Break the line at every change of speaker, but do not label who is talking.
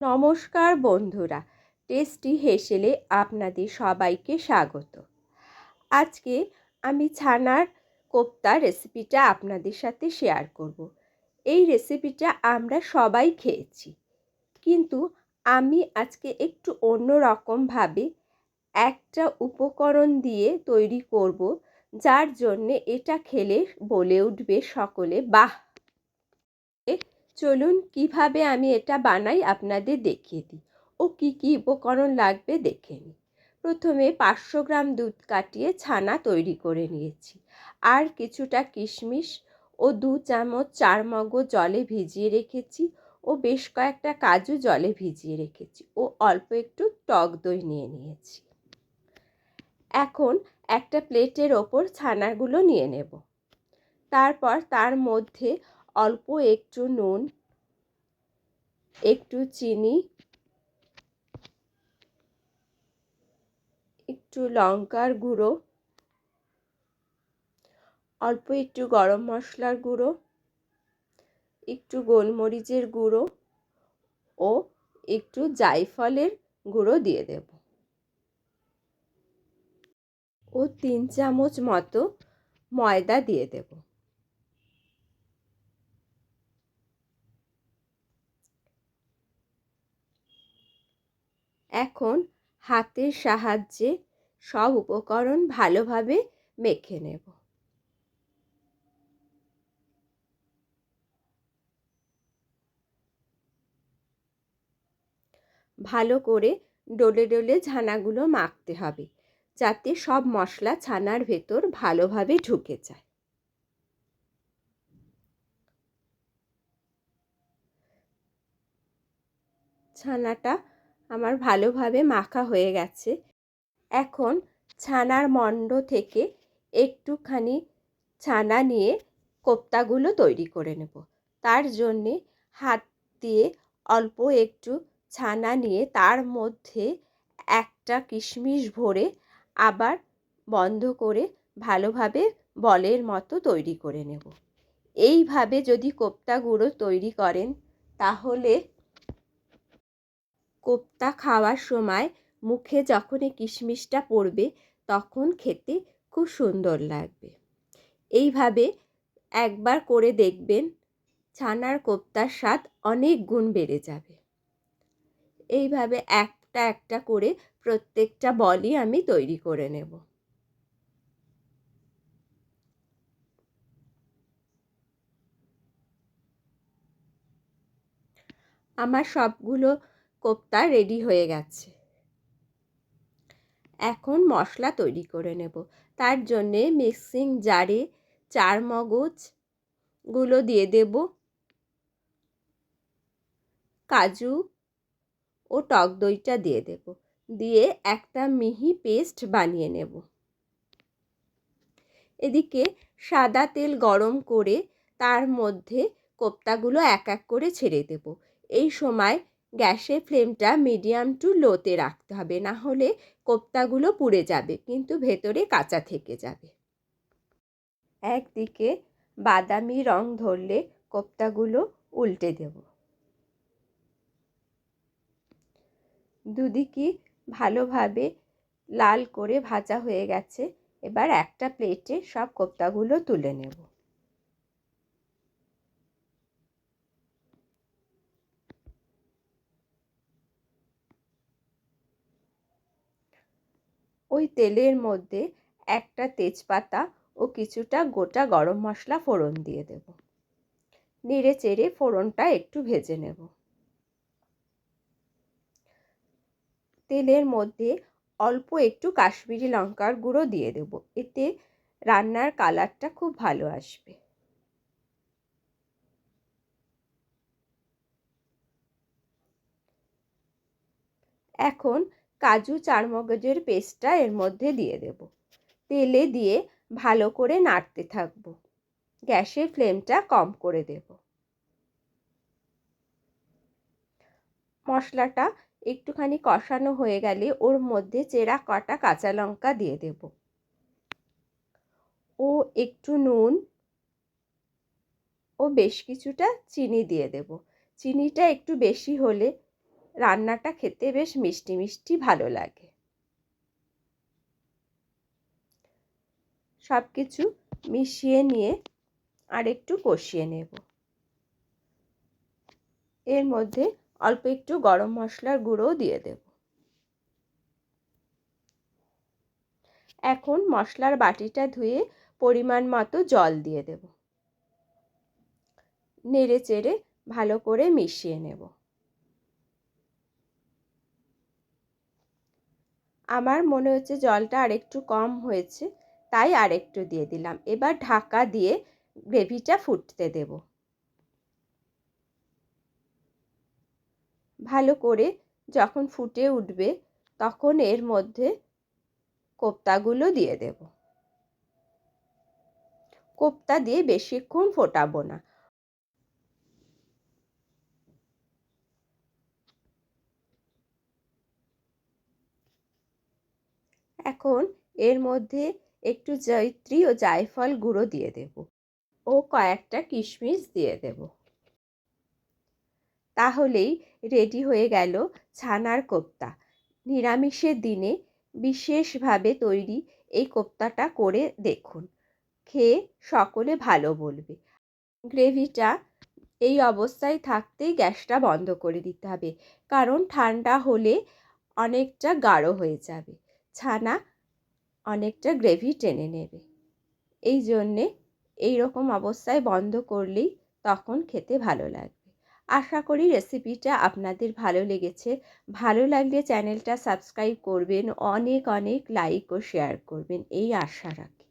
নমস্কার বন্ধুরা, টেস্টি হেসেলে আপনাদের সবাইকে স্বাগত আজকে আমি ছানার কোপ্তা রেসিপিটা আপনাদের সাথে শেয়ার করব। এই রেসিপিটা আমরা সবাই খেয়েছি, কিন্তু আমি আজকে একটু অন্য রকমভাবে একটা উপকরণ দিয়ে তৈরি করব, যার জন্যে এটা খেলে বলে উঠবে সকলে, বাহ চলুন কীভাবে আমি এটা বানাই আপনাদের দেখিয়ে দিই। ও কি কি উপকরণ লাগবে দেখে নিই। প্রথমে পাঁচশো গ্রাম দুধ কাটিয়ে ছানা তৈরি করে নিয়েছি। আর কিছুটা কিশমিশ ও দু চামচ চার মগজ জলে ভিজিয়ে রেখেছি ও বেশ কয়েকটা কাজু জলে ভিজিয়ে রেখেছি ও অল্প একটু টক দই নিয়ে নিয়েছি। এখন একটা প্লেটের ওপর ছানাগুলো নিয়ে নেব। তারপর তার মধ্যে অল্প একটু নুন, একটু চিনি, একটু লঙ্কার গুঁড়ো, অল্প একটু গরম মশলার গুঁড়ো, একটু গোলমরিচের গুঁড়ো ও একটু জায়ফলের গুঁড়ো দিয়ে দেব। ও তিন চামচ মতো ময়দা দিয়ে দেব। এখন হাতের সাহায্যে সব উপকরণ ভালোভাবে মেখে নেব। ভালো করে ডলে ডলে ছানাগুলো মাখতে হবে, যাতে সব মশলা ছানার ভেতর ভালোভাবে ঢুকে যায়। ছানাটা আমার ভালোভাবে মাখা হয়ে গেছে। এখন ছানার মণ্ড থেকে একটুখানি ছানা নিয়ে কোপ্তাগুলো তৈরি করে নেব। তার জন্যে হাত দিয়ে অল্প একটু ছানা নিয়ে তার মধ্যে একটা কিশমিশ ভরে আবার বন্ধ করে ভালোভাবে বলের মতো তৈরি করে নেব। এইভাবে যদি কোপ্তা গুঁড়ো তৈরি করেন, তাহলে কোপ্তা খাওয়ার সময় মুখে যখন এই কিশমিশটা পড়বে, তখন খেতে খুব সুন্দর লাগবে। এইভাবে একবার করে দেখবেন ছানার কোপ্তার স্বাদ অনেক গুণ বেড়ে যাবে। এইভাবে একটা একটা করে প্রত্যেকটা বলই আমি তৈরি করে নেব। আমার সবগুলো কোপ্তা রেডি হয়ে গেছে। এখন মশলা তৈরি করে নেব। তার জন্যে মিক্সিং জারে চার মগজগুলো দিয়ে দেব। কাজু ও টক দইটা দিয়ে দেব। দিয়ে একটা মিহি পেস্ট বানিয়ে নেব। এদিকে সাদা তেল গরম করে তার মধ্যে কোপ্তাগুলো এক এক করে ছেড়ে দেব। এই সময় গ্যাসের ফ্লেমটা মিডিয়াম টু লোতে রাখতে হবে, না হলে কোপ্তাগুলো পুড়ে যাবে, কিন্তু ভেতরে কাঁচা থেকে যাবে। একদিকে বাদামি রং ধরলে কোপ্তাগুলো উল্টে দেব। দুদিকে ভালোভাবে লাল করে ভাজা হয়ে গেছে, এবার একটা প্লেটে সব কোপ্তাগুলো তুলে নেব। ওই তেলের মধ্যে একটা তেজপাতা ও কিছুটা গোটা গরম মশলা ফোড়ন দিয়ে দেব। নেড়ে চেড়ে ফোড়নটা একটু ভেজে নেব। তেলের মধ্যে অল্প একটু কাশ্মীরি লঙ্কার গুঁড়ো দিয়ে দেব। এতে রান্নার কালারটা খুব ভালো আসবে। এখন কাজু চারমগজের পেস্টটা এর মধ্যে দিয়ে দেব। তেলে দিয়ে ভালো করে নাড়তে থাকব। গ্যাসের ফ্লেমটা কম করে দেব। মশলাটা একটুখানি কষানো হয়ে গেলে ওর মধ্যে চেরা কটা কাঁচা লঙ্কা দিয়ে দেব। ও একটু নুন ও বেশ কিছুটা চিনি দিয়ে দেব। চিনিটা একটু বেশি হলে রান্নাটা খেতে বেশ মিষ্টি মিষ্টি ভালো লাগে। সব কিছু মিশিয়ে নিয়ে আর একটু কষিয়ে নেব। এর মধ্যে অল্প একটু গরম মশলার গুঁড়োও দিয়ে দেব। এখন মশলার বাটিটা ধুয়ে পরিমাণ মতো জল দিয়ে দেব। নেড়ে চেড়ে ভালো করে মিশিয়ে নেব। আমার মনে হচ্ছে জলটা আরেকটু কম হয়েছে, তাই আরেকটু দিয়ে দিলাম। এবার ঢাকা দিয়ে গ্রেভিটা ফুটতে দেব। ভালো করে যখন ফুটে উঠবে, তখন এর মধ্যে কোপ্তাগুলো দিয়ে দেব। কোপ্তা দিয়ে বেশিক্ষণ ফোটাবো না। এখন এর মধ্যে একটু জৈত্রী ও জায়ফল গুঁড়ো দিয়ে দেব ও কয়েকটা কিশমিশ দিয়ে দেব। তাহলেই রেডি হয়ে গেল ছানার কোপ্তা। নিরামিষের দিনে বিশেষভাবে তৈরি এই কোপ্তাটা করে দেখুন। খেয়ে সকলে ভালো বলবে। গ্রেভিটা এই অবস্থায় থাকতেই গ্যাসটা বন্ধ করে দিতে হবে। কারণ ঠান্ডা হলে অনেকটা গাঢ় হয়ে যাবে। ছানা অনেকটা গ্রেভি টেনে নেবে। এই জন্যে এই রকম অবস্থায় বন্ধ করলেই তখন খেতে ভালো লাগবে। আশা করি রেসিপিটা আপনাদের ভালো লেগেছে। ভালো লাগলে চ্যানেলটা সাবস্ক্রাইব করবেন, অনেক অনেক লাইক ও শেয়ার করবেন, এই আশা রাখি।